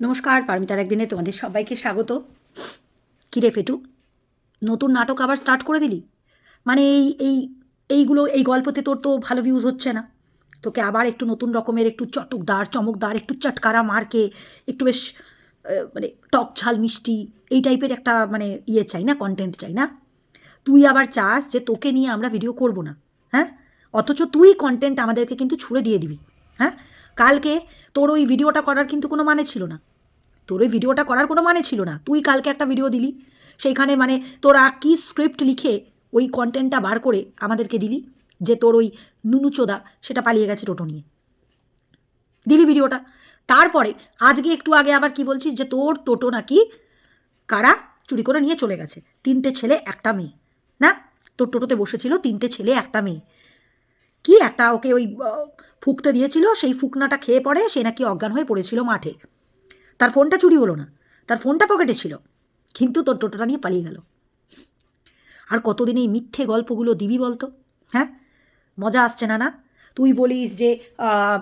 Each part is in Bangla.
নমস্কার, পারমিতার একদিনে তোমাদের সবাইকে স্বাগত। কিরে ফেটু, নতুন নাটক আবার স্টার্ট করে দিলি? মানে এই এই, এইগুলো, এই গল্পতে তোর তো ভালো ভিউজ হচ্ছে না। তোকে আবার একটু নতুন রকমের একটু চটকদার, চমকদার, একটু চটকারা মারকে, একটু বেশ মানে টক ঝাল, মিষ্টি, এই টাইপের একটা মানে ইয়ে চাই না কন্টেন্ট চাই না? তুই আবার চাস যে তোকে নিয়ে আমরা ভিডিও করব না হ্যাঁ? অথচ তুই কন্টেন্ট আমাদেরকে কিন্তু ছুড়ে দিয়ে দিবি হ্যাঁ? কালকে তোর ওই ভিডিওটা করার কিন্তু কোনো মানে ছিল না। তোর ওই ভিডিওটা করার কোনো মানে ছিল না। তুই কালকে একটা ভিডিও দিলি। সেইখানে মানে তোরা কি স্ক্রিপ্ট লিখে ওই কন্টেন্টটা বার করে আমাদেরকে দিলি যে তোর ওই নুনুচোদা সেটা পালিয়ে গেছে টোটো নিয়ে। দিলি ভিডিওটা তারপরে আজকে একটু আগে আবার কি বলছিস যে তোর টোটো নাকি কারা চুরি করে নিয়ে চলে গেছে? তিনটে ছেলে, একটা মেয়ে। না? তোর টোটোতে বসেছিল তিনটে ছেলে, একটা মেয়ে। কি একটা ওকে ওই ফুকতে দিয়েছিল, সেই ফুকনাটা খেয়ে পড়ে, সে নাকি অজ্ঞান হয়ে পড়েছিল মাঠে। তার ফোনটা চুরি হলো না। তার ফোনটা পকেটে ছিল। কিন্তু তোর টোটোটা নিয়ে পালিয়ে গেল। আর কতদিন এই মিথ্যে গল্পগুলো দিবি বলতো? হ্যাঁ? মজা আসছে না না? তুই বলিস যে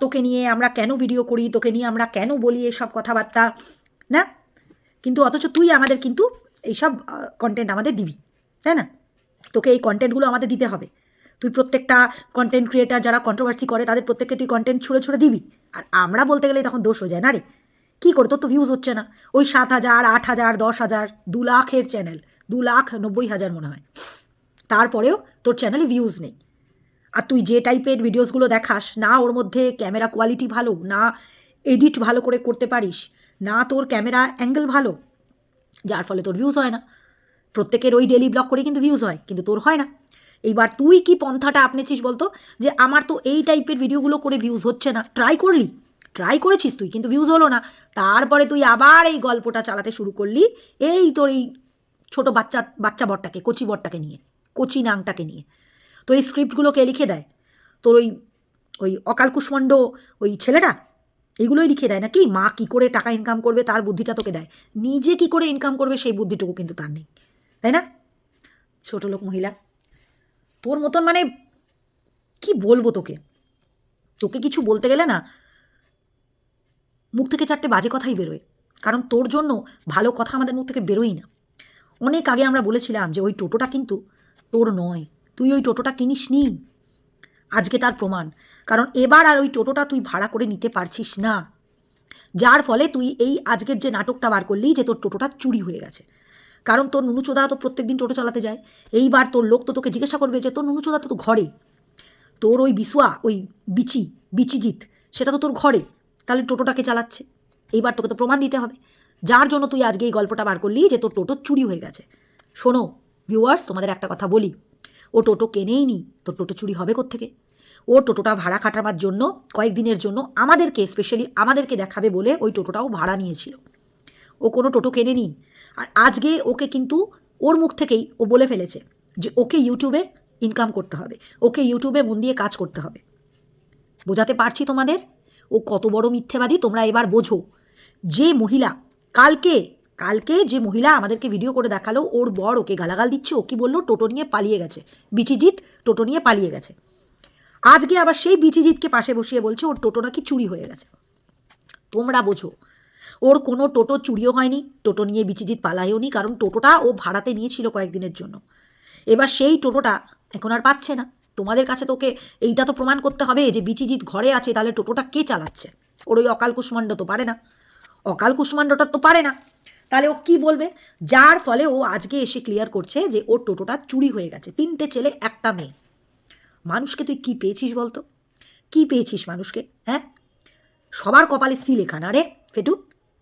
তোকে নিয়ে আমরা কেন ভিডিও করি? তোকে নিয়ে আমরা কেন বলি এসব কথাবার্তা? না? কিন্তু অথচ তুই আমাদের কিন্তু এইসব কন্টেন্ট আমাদের দিবি। তাই না? তোকে এই কন্টেন্টগুলো আমাদের দিতে হবে। তুই প্রত্যেকটা কন্টেন্ট ক্রিয়েটার যারা কন্ট্রোভার্সি করে, তাদের প্রত্যেককে তুই কন্টেন্ট ছুঁড়ে ছুঁড়ে দিবি। আর আমরা বলতে গেলে তখন দোষ হয়ে যায়। না রে? কী করে তোর তো ভিউজ হচ্ছে না। ওই সাত হাজার, আট হাজার, দশ হাজার, দু লাখের চ্যানেল দু লাখ নব্বই হাজার মনে হয়। তারপরেও তোর চ্যানেলে ভিউজ নেই। আর তুই যে টাইপের ভিডিওসগুলো দেখাস, না ওর মধ্যে ক্যামেরা কোয়ালিটি ভালো, না এডিট ভালো করে করতে পারিস, না তোর ক্যামেরা অ্যাঙ্গেল ভালো, যার ফলে তোর ভিউজ হয় না। প্রত্যেকের ওই ডেলি ব্লগ করে কিন্তু ভিউজ হয়, কিন্তু তোর হয় না। এইবার তুই কি পন্থাটা আপনেছিস বলতো? যে আমার তো এই টাইপের ভিডিওগুলো করে ভিউজ হচ্ছে না। ট্রাই করলি? ট্রাই করেছিস তুই, কিন্তু ভিউজ হলো না। তারপরে তুই আবার এই গল্পটা চালাতে শুরু করলি, এই তোর এই ছোটো বাচ্চা বাচ্চা বরটাকে, কচি বরটাকে নিয়ে, কচি নাংটাকে নিয়ে। তো এই স্ক্রিপ্টগুলোকে লিখে দেয়। তোর ওই ওই অকাল কুষ্মাণ্ড ওই ছেলেটা, এগুলোই লিখে দেয় নাকি? মা কি করে টাকা ইনকাম করবে, তার বুদ্ধিটা তোকে দেয়। নিজে কি করে ইনকাম করবে, সেই বুদ্ধিটুকু কিন্তু তার নেই। তাই না? ছোট লোক মহিলা। তোর মতন মানে কি বলব তোকে? তোকে কিছু বলতে গেলে না মুখ থেকে চারটে বাজে কথাই বেরোয়। কারণ তোর জন্য ভালো কথা আমাদের মুখ থেকে বেরোই না। অনেক আগে আমরা বলেছিলাম যে ওই টোটোটা কিন্তু তোর নয়, তুই ওই টোটোটা কিনিস নি আজকে তার প্রমাণ। কারণ এবার আর ওই টোটোটা তুই ভাড়া করে নিতে পারছিস না। যার ফলে তুই এই আজকের যে নাটকটা বার করলি যে তোর টোটোটা চুরি হয়ে গেছে। কারণ তোর নুনুচোদা তো প্রত্যেক দিন টোটো চালাতে যায়। এইবার তোর লোক তো তোকে জিজ্ঞাসা করবে যে তোর নুনুচোদা তো ঘরে। তোর ওই বিশুয়া ওই বিচি, বিচিজিৎ, সেটা তো তোর ঘরে। তাহলে টোটোটাকে চালাচ্ছে। এইবার তোকে তো প্রমাণ দিতে হবে। যার জন্য তুই আজকে এই গল্পটা বার করলি যে তোর টোটো চুরি হয়ে গেছে। শোনো ভিউয়ার্স তোমাদের একটা কথা বলি। ও টোটো কেনেই নি, তোর টোটো চুরি হবে থেকে ও টোটোটা ভাড়া খাটাবার জন্য, কয়েকদিনের জন্য আমাদেরকে স্পেশালি আমাদেরকে দেখাবে বলে ওই টোটোটাও ভাড়া নিয়েছিল। ও কোনো টোটো কেনেনি। আর আজকে ওকে কিন্তু ওর মুখ থেকেই ও বলে ফেলেছে যে ওকে ইউটিউবে ইনকাম করতে হবে। ওকে ইউটিউবে মন দিয়ে কাজ করতে হবে। বোঝাতে পারছি তোমাদের? ও কত বড় মিথ্যেবাদী তোমরা এবার বোঝো। যে মহিলা, কালকে কালকে যে মহিলা আমাদেরকে ভিডিও করে দেখাল, ওর বর ওকে গালাগাল দিচ্ছে, ও কি বলল? টোটো নিয়ে পালিয়ে গেছে। বিচিজিৎ টোটো নিয়ে পালিয়ে গেছে। আজকে আবার সেই বিচিজিৎকে পাশে বসিয়ে বলছে, ওর টোটো নাকি চুরি হয়ে গেছে। তোমরা বোঝো। ওর কোনো টোটো চুরিও হয়নি, টোটো নিয়ে বিচিজিৎ পালায়ও নি, কারণ টোটোটা ও ভাড়াতে নিয়েছিল কয়েকদিনের জন্য। এবার সেই টোটোটা এখন আর পাচ্ছে না। তোমাদের কাছে তোকে এইটা তো প্রমাণ করতে হবে যে বিচিজিৎ ঘরে আছে, তাহলে টোটোটা কে চালাচ্ছে? ওর ওই অকাল কুষ্মাণ্ড তো পারে না। অকাল কুষ্মাণ্ডটা তো পারে না। তাহলে ও কি বলবে? যার ফলে ও আজকে এসে ক্লিয়ার করছে যে ওর টোটোটা চুরি হয়ে গেছে। তিনটে ছেলে, একটা মেয়ে। মানুষকে তুই কি পেয়েছিস বলতো? কি পেয়েছিস মানুষকে হ্যাঁ? সবার কপালে সি লেখা না রে ফেটু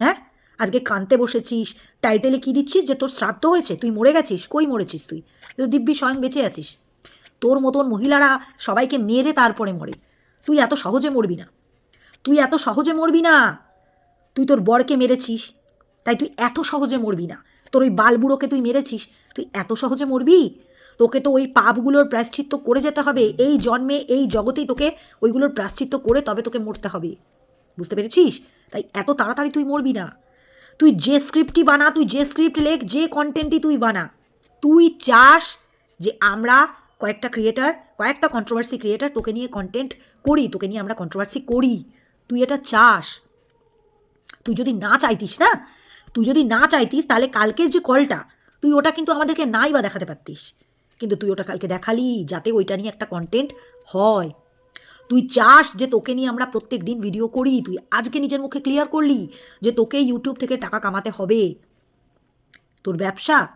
হ্যাঁ? আজকে কানতে বসেছিস টাইটেলে কি দিচ্ছিস যে তোর শ্রাদ্ধ হয়েছে, তুই মরে গেছিস? কই মরেছিস তুই? তুই তো দিব্যি স্বয়ং বেঁচে আছিস। তোর মতন মহিলারা সবাইকে মেরে তারপরে মরে। তুই এত সহজে মরবি না। তুই এত সহজে মরবি না। তুই তোর বরকে মেরেছিস। তাই তুই এত সহজে মরবি না। তোর ওই বালবুড়োকে তুই মেরেছিস। তুই এত সহজে মরবি? তোকে তো ওই পাপগুলোর প্রায়শ্চিত্ত করে যেতে হবে। এই জন্মে, এই জগতেই তোকে ওইগুলোর প্রায়শ্চিত্ত করে তবে তোকে মরতে হবে। বুঝতে পেরেছিস? তাই এত তাড়াতাড়ি তুই মরবি না। তুই যে স্ক্রিপ্টই বানা, তুই যে স্ক্রিপ্ট লেখ, যে কন্টেন্টই তুই বানা, তুই চাস যে আমরা কয়েকটা ক্রিয়েটার কয়েকটা কন্ট্রোভার্সি ক্রিয়েটার তোকে নিয়ে কন্টেন্ট করি, তোকে নিয়ে আমরা কন্ট্রোভার্সি করি। তুই এটা চাস। তুই যদি না চাইতিস, না? তুই যদি না চাইতিস, তাহলে কালকের যে কলটা তুই ওটা কিন্তু আমাদেরকে নাই বা দেখাতে পারতিস। কিন্তু তুই ওটা কালকে দেখালি, যাতে ওইটা নিয়ে একটা কন্টেন্ট হয়। তুই চাস যে তোকে নিয়ে আমরা প্রত্যেক দিন ভিডিও করি, তুই আজকে নিজের মুখে ক্লিয়ার করলি যে তোকে ইউটিউব থেকে টাকা কামাতে হবে। তোর ব্যবসা,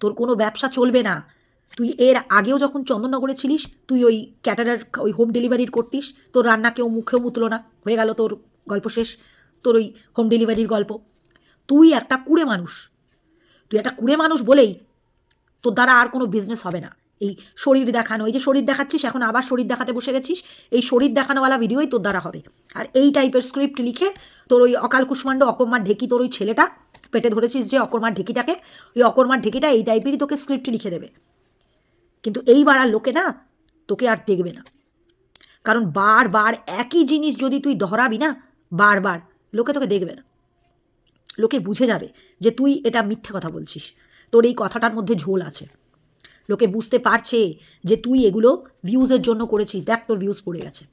তোর কোনো ব্যবসা চলবে না। তুই এর আগেও যখন চন্দননগরে ছিলিস, তুই ওই ক্যাটারার ওই হোম ডেলিভারির করতিস, তোর রান্না কেউ মুখেও মুতলো না। হয়ে গেল তোর গল্প শেষ, তোর ওই হোম ডেলিভারির গল্প। তুই একটা কুড়ে মানুষ। তুই একটা কুড়ে মানুষ বলেই তোর দ্বারা আর কোনো বিজনেস হবে না। এই শরীর দেখানো, এই যে শরীর দেখাচ্ছিস, এখন আবার শরীর দেখাতে বসে গেছিস, এই শরীর দেখানোওয়ালা ভিডিওই তোর দ্বারা হবে। আর এই টাইপের স্ক্রিপ্ট লিখে তোর ওই অকাল কুষ্মাণ্ড অকর্মার ঢেকি তোর ওই ছেলেটা, পেটে ধরেছিস যে অকর্মার ঢেকিটাকে, ওই অকর্মার ঢেকিটা এই টাইপেরই তোকে স্ক্রিপ্ট লিখে দেবে। কিন্তু এইবার আর লোকে না তোকে আর দেখবে না। কারণ বারবার একই জিনিস যদি তুই ধরাবি না বারবার লোকে তোকে দেখবে না। লোকে বুঝে যাবে যে তুই এটা মিথ্যে কথা বলছিস। তোর এই কথাটার মধ্যে ঝোল আছে। লোকে বুঝতে পারছে যে তুই এগুলো ভিউজের জন্য করেছিস। দেখ তোর ভিউজ পড়ে গেছে।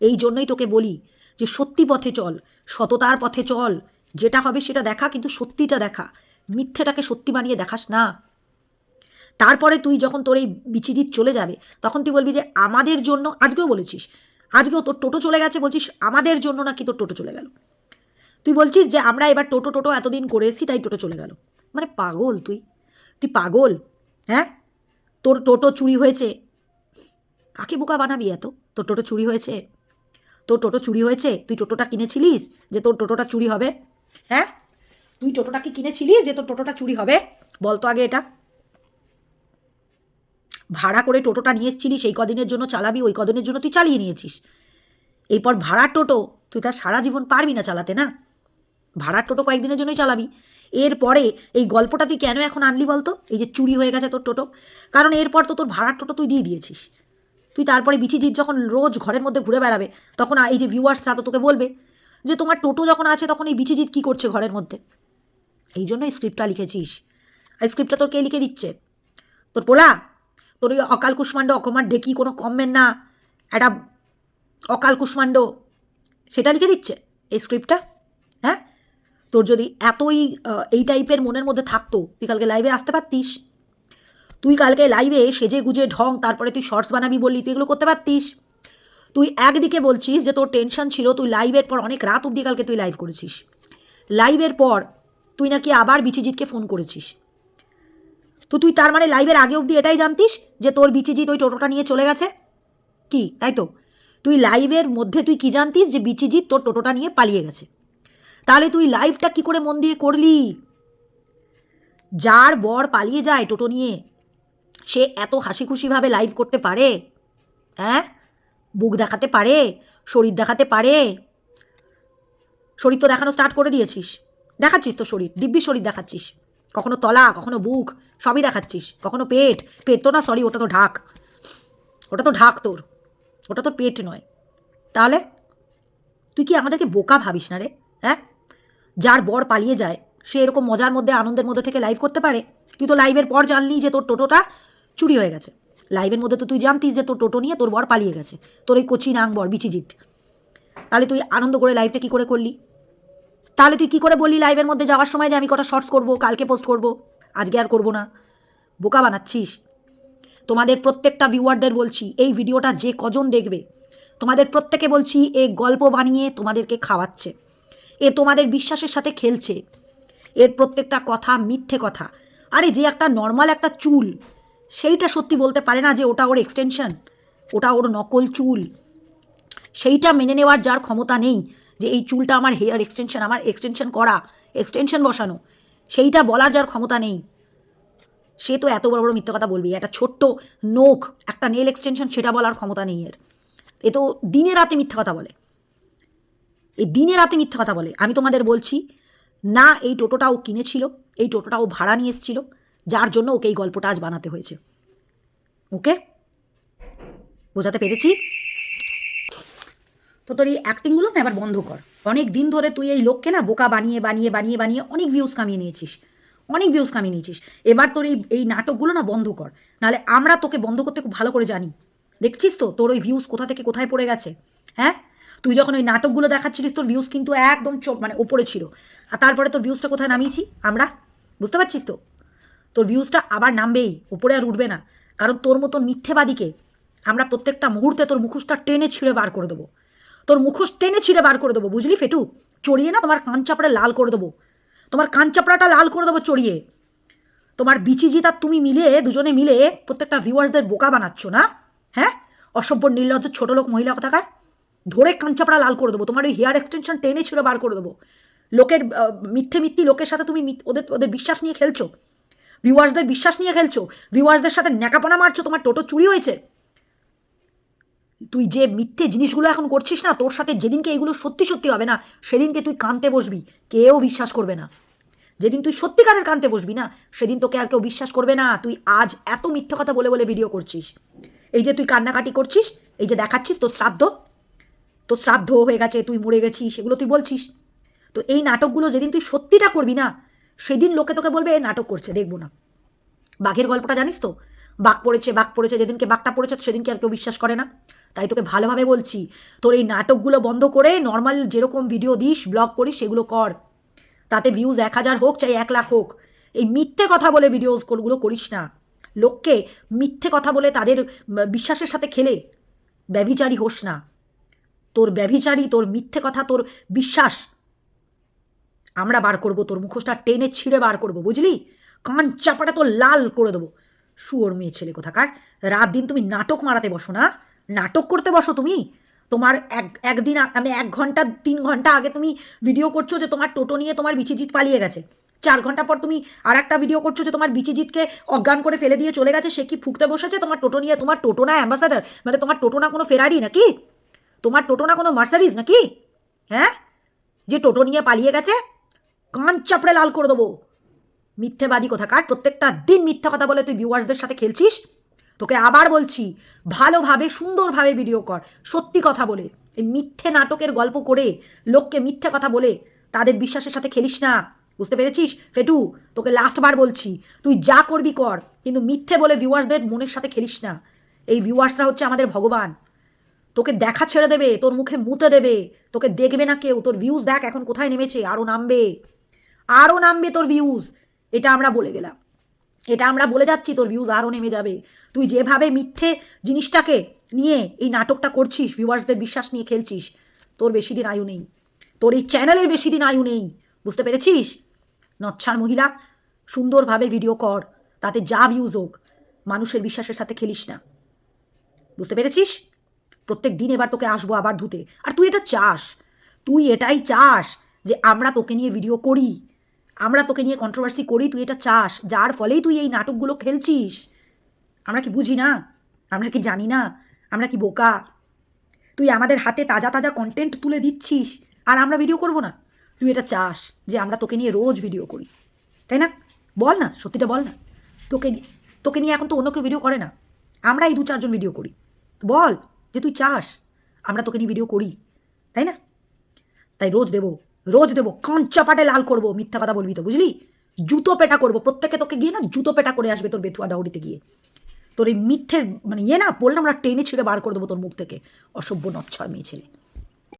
এই জন্যই তোকে বলি যে সত্যি পথে চল, সততার পথে চল। যেটা হবে সেটা দেখা, কিন্তু সত্যিটা দেখা। মিথ্যেটাকে সত্যি বানিয়ে দেখাস না। তারপরে তুই যখন তোর এই বিচিদিত চলে যাবে, তখন তুই বলবি যে, আমাদের জন্য, আজকেও বলেছিস, আজকেও তোর টোটো চলে গেছে বলছিস, আমাদের জন্য নাকি তোর টোটো চলে গেল? তুই বলছিস যে, আমরা এবার টোটো টোটো এতদিন করে এসেছি, তাই টোটো চলে গেল। মানে পাগল তুই তুই পাগল হ্যাঁ? তোর টোটো চুরি হয়েছে। কাকে বোকা বানাবি এত? তোর টোটো চুরি হয়েছে? তোর টোটো চুরি হয়েছে? তুই টোটোটা কিনেছিলিস যে তোর টোটোটা চুরি হবে? হ্যাঁ? তুই টোটোটা কি কিনেছিলিস যে তোর টোটোটা চুরি হবে? বল তো আগে এটা। ভাড়া করে টোটোটা নিয়ে এসেছিলিস এই কদিনের জন্য চালাবি, ওই কদিনের জন্য তুই চালিয়ে নিয়েছিস। এরপর ভাড়ার টোটো, তুই তার সারা জীবন পারবি না চালাতে, না? ভাড়ার টোটো কয়েকদিনের জন্যই চালাবি। এরপরে এই গল্পটা তুই কেন এখন আনলি বলতো? এই যে চুরি হয়ে গেছে তোর টোটো। কারণ এরপর তো তোর ভাড়ার টোটো তুই দিয়ে দিয়েছিস। তুই তারপরে বিচিজিৎ যখন রোজ ঘরের মধ্যে ঘুরে বেড়াবে, তখন এই যে ভিউয়ার্সরা তো তোকে বলবে যে তোমার টোটো যখন আছে তখন এই বিচিজিৎ কী করছে ঘরের মধ্যে? এই জন্য স্ক্রিপ্টটা লিখেছিস। আর স্ক্রিপ্টটা তোর কে লিখে দিচ্ছে? তোর পোলা? তোর ওই অকাল কুষ্মাণ্ড অকমার ঢেকি কোনো কমবেন না। একটা অকাল কুষ্মাণ্ড। সেটা লিখে দিচ্ছে এই স্ক্রিপ্টটা হ্যাঁ? তোর যদি এতই এই টাইপের মনের মধ্যে থাকতো, তুই কালকে লাইভে আসতে পারতিস। তুই কালকে লাইভে সেজে গুজে ঢং, তারপরে তুই শর্টস বানাবি বললি, তুই এগুলো করতে পারতিস। তুই একদিকে বলছিস যে তোর টেনশন ছিল, তুই লাইভের পর অনেক রাত অবধি কালকে তুই লাইভ করেছিস। লাইভের পর তুই নাকি আবার বিচিজিৎকে ফোন করেছিস। তো তুই তার মানে লাইভের আগে অবধি এটাই জানতিস যে তোর বিচিজিৎ ওই টোটোটা নিয়ে চলে গেছে? কি, তাই তো? তুই লাইভের মধ্যে তুই কি জানতিস যে বিচিজিৎ তোর টোটোটা নিয়ে পালিয়ে গেছে? তাহলে তুই লাইভটা কি করে মন দিয়ে করলি? যার বর পালিয়ে যায় টোটো নিয়ে, সে এত হাসি খুশিভাবে লাইভ করতে পারে? হ্যাঁ? বুক দেখাতে পারে? শরীর দেখাতে পারে? শরীর তো দেখানো স্টার্ট করে দিয়েছিস। দেখাচ্ছিস তো শরীর, দিব্যি শরীর দেখাচ্ছিস। কখনো তলা, কখনো বুক, সবই দেখাচ্ছিস। কখনো পেট পেট তো না সরি ওটা তো ঢাক। ওটা তো ঢাক তোর। ওটা তোর পেট নয়। তাহলে তুই কি আমাদেরকে বোকা ভাবিস না রে? হ্যাঁ? যার বর পালিয়ে যায়, সে এরকম মজার মধ্যে, আনন্দের মধ্যে থেকে লাইভ করতে পারে? তুই তো লাইভের পর জানলি যে তোর টোটোটা চুরি হয়ে গেছে। লাইভের মধ্যে তো তুই জানতিস যে তোর টোটো নিয়ে তোর বর পালিয়ে গেছে। তোর ওই কচি নাং বর বিচিজিৎ। তাহলে তুই আনন্দ করে লাইভটা কী করে করলি? তাহলে তুই কী করে বললি লাইভের মধ্যে যাওয়ার সময় যে আমি কটা শর্টস করব, কালকে পোস্ট করব? আজকে আর করব না। বোকা বানাচ্ছিস। তোমাদের প্রত্যেকটা ভিউয়ারদের বলছি, এই ভিডিওটা যে কজন দেখবে, তোমাদের প্রত্যেকে বলছি, এ গল্প বানিয়ে তোমাদেরকে খাওয়াচ্ছে। এ তোমাদের বিশ্বাসের সাথে খেলছে। এর প্রত্যেকটা কথা মিথ্যে কথা। আরে যে একটা নর্মাল একটা চুল, সেইটা সত্যি বলতে পারে না যে ওটা ওর এক্সটেনশন ওটা ওর নকল চুল। সেইটা মেনে নেওয়ার যার ক্ষমতা নেই। যে এই চুলটা আমার হেয়ার এক্সটেনশন আমার এক্সটেনশন করা এক্সটেনশন বসানো, সেইটা বলার যার ক্ষমতা নেই। সে তো এত বড় বড় মিথ্যে কথা বলবি। একটা ছোট্ট নোখ, একটা নেল এক্সটেনশন সেটা বলার ক্ষমতা নেই এর। এ তো দিনে রাতে মিথ্যা কথা বলে। এই দিনে রাতে মিথ্যা কথা বলে। আমি তোমাদের বলছি, না, এই টোটোটা ও কিনেছিল, এই টোটোটা ও ভাড়া নিয়ে এসেছিল, যার জন্য ওকে এই গল্পটা আজ বানাতে হয়েছে। ওকে? বোঝাতে পেরেছি? তো তোর এই অ্যাক্টিংগুলো না এবার বন্ধ কর। অনেক দিন ধরে তুই এই লোককে না বোকা বানিয়ে বানিয়ে বানিয়ে বানিয়ে অনেক ভিউজ কামিয়ে নিয়েছিস। অনেক ভিউজ কামিয়ে নিয়েছিস। এবার তোর এই এই নাটকগুলো না বন্ধ কর। নাহলে আমরা তোকে বন্ধ করতে খুব ভালো করে জানি। দেখছিস তো তোর ওই ভিউজ কোথা থেকে কোথায় পড়ে গেছে? হ্যাঁ? তুই যখন ওই নাটকগুলো দেখাচ্ছিলিস, তোর ভিউজ কিন্তু একদম মানে ওপরে ছিল। আর তারপরে তোর ভিউজটা কোথায় নামিয়েছি? আমরা? বুঝতে পারছিস তো? তোর ভিউজটা আবার নামবেই, উপরে আর উঠবে না। কারণ তোর মতন মিথ্যেবাদীকে আমরা প্রত্যেকটা মুহূর্তে তোর মুখোশটা টেনে ছিঁড়ে বার করে দেবো। তোর মুখোশ টেনে ছিঁড়ে বার করে দেবো, বুঝলি ফেটু? চড়িয়ে না তোমার কান চাপড়া লাল করে দেবো। তোমার কান চাপড়াটা লাল করে দেবো চড়িয়ে। তোমার বিচিজিৎ আর তুমি মিলে, দুজনে মিলে প্রত্যেকটা ভিউয়ার্সদের বোকা বানাচ্ছ না? হ্যাঁ? অসভ্য, নির্লজ্জ, ছোট লোক, মহিলা কথাকার? ধরে কাঞ্চাপড়া লাল করে দেবো, তোমার ওই হেয়ার এক্সটেনশন টেনে ছিল বার করে দেবো। লোকের মিথ্যে মিথ্যি লোকের সাথে তুমি ওদের ওদের বিশ্বাস নিয়ে খেলছো। ভিউয়ার্সদের বিশ্বাস নিয়ে খেলছো। ভিউয়ার্সদের সাথে ন্যাকাপনা মারছো, তোমার টোটো চুরি হয়েছে। তুই যে মিথ্যে জিনিসগুলো এখন করছিস না, তোর সাথে যেদিনকে এগুলো সত্যি সত্যি হবে না, সেদিনকে তুই কানতে বসবি, কেউ বিশ্বাস করবে না। যেদিন তুই সত্যিকারের কানতে বসবি না, সেদিন তোকে আর কেউ বিশ্বাস করবে না, তুই আজ এত মিথ্যে কথা বলে বলে ভিডিও করছিস। এই যে তুই কান্নাকাটি করছিস, এই যে দেখাচ্ছিস তোর শ্রাদ্ধ তোর শ্রাদ্ধ হয়ে গেছে, তুই মরে গেছিস সেগুলো তুই বলছিস। তো এই নাটকগুলো যেদিন তুই সত্যিটা করবি না, সেদিন লোকে তোকে বলবে, এ নাটক করছে, দেখব না। বাঘের গল্পটা জানিস তো? বাঘ পড়েছে বাঘ পড়েছে, যেদিনকে বাঘটা পড়েছে, সেদিনকে আর কেউ বিশ্বাস করে না। তাই তোকে ভালোভাবে বলছি, তোর এই নাটকগুলো বন্ধ করে নর্মাল যেরকম ভিডিও দিস ব্লগ করিস, সেগুলো কর। তাতে ভিউজ এক হাজার হোক চাই এক লাখ হোক। এই মিথ্যে কথা বলে ভিডিওগুলো করিস না। লোককে মিথ্যে কথা বলে তাদের বিশ্বাসের সাথে খেলে। ব্যভিচারী হোস না। তোর ব্যভিচারী, তোর মিথ্যে কথা, তোর বিশ্বাস। আমরা বার করব, তোর মুখোশটা টেনে ছিঁড়ে বার করব, বুঝলি? কান চাপাটা তোর লাল করে দেবো। শুয়োর মেয়ে ছেলে কোথাকার? রাত দিন তুমি নাটক মারাতে বসো না? নাটক করতে বসো তুমি। তোমার এক, একদিন আমি এক ঘণ্টা, তিন ঘণ্টা আগে তুমি ভিডিও করছ যে তোমার টোটো নিয়ে তোমার বিচিজিৎ পালিয়ে গেছে। চার ঘণ্টা পর তুমি আর একটা ভিডিও করছ যে তোমার বিচিজিৎকে অজ্ঞান করে ফেলে দিয়ে চলে গেছে, সে কি ফুকতে বসেছে? তোমার টোটো নিয়ে, তোমার টোটো না অ্যাম্বাসাডার মানে তোমার টোটো না কোনো ফেরারি নাকি? তোমার টোটো না কোনো মার্সারিজ নাকি? হ্যাঁ? যে টোটো নিয়ে পালিয়ে গেছে? কান চাপড়ে লাল করে দেবো। মিথ্যেবাদী কোথাকার? প্রত্যেকটা দিন মিথ্যা কথা বলে তুই ভিউয়ার্সদের সাথে খেলছিস? তোকে আবার বলছি, ভালোভাবে, সুন্দরভাবে ভিডিও কর। সত্যি কথা বলে, এই মিথ্যে নাটকের গল্প করে লোককে মিথ্যে কথা বলে তাদের বিশ্বাসের সাথে খেলিস না। বুঝতে পেরেছিস? ফেটু, তোকে লাস্টবার বলছি, তুই যা করবি কর, কিন্তু মিথ্যে বলে ভিউয়ার্সদের মনের সাথে খেলিস না। এই ভিউয়ার্সরা হচ্ছে আমাদের ভগবান। তোকে দেখা ছেড়ে দেবে, তোর মুখে মুতে দেবে, তোকে দেখবে না কেউ, তোর ভিউজ দেখ এখন কোথায় নেমেছে আরও নামবে। আরও নামবে তোর ভিউজ এটা আমরা বলে গেলাম। এটা আমরা বলে যাচ্ছি, তোর ভিউজ আরও নেমে যাবে। তুই যেভাবে মিথ্যে জিনিসটাকে নিয়ে এই নাটকটা করছিস ভিউয়ার্সদের বিশ্বাস নিয়ে খেলছিস, তোর বেশি দিন আয়ু নেই। তোর এই চ্যানেলের বেশি দিন আয়ু নেই, বুঝতে পেরেছিস? নচ্ছার মহিলা, সুন্দরভাবে ভিডিও কর, তাতে যা ভিউজ হোক, মানুষের বিশ্বাসের সাথে খেলিস না। বুঝতে পেরেছিস? প্রত্যেক দিন এবার তোকে আসব আবার ধুতে। আর তুই এটা চাস, তুই এটাই চাস যে আমরা তোকে নিয়ে ভিডিও করি। আমরা তোকে নিয়ে কন্ট্রোভার্সি করি, তুই এটা চাস, যার ফলেই তুই এই নাটকগুলো খেলছিস। আমরা কি বুঝি না? আমরা কি জানি না? আমরা কি বোকা? তুই আমাদের হাতে তাজা তাজা কন্টেন্ট তুলে দিচ্ছিস, আর আমরা ভিডিও করব না। তুই এটা চাস যে আমরা তোকে নিয়ে রোজ ভিডিও করি। তাই না? বল না, সত্যিটা বল না। তোকে তোকে নিয়ে এখন তো অন্য কেউ ভিডিও করে না। আমরা এই দু চারজন ভিডিও করি। বল যে তুই চাস, আমরা তোকে নিয়ে ভিডিও করি। তাই না? তাই রোজ দেবো। রোজ দেবো, কাঁচা পাটে লাল করব, মিথ্যা কথা বলবি তো, বুঝলি? জুতো পেটা করব, প্রত্যেকে তোকে গিয়ে না জুতো পেটা করে আসবে তোর বেথুয়া ডাউরিতে গিয়ে। তোর এই মিথ্যের মানে ইয়ে না, বললাম আমরা টেনে ছিঁড়ে বার করে দেবো তোর মুখ থেকে। অসভ্য নচ্ছয় মেয়ে ছেলে।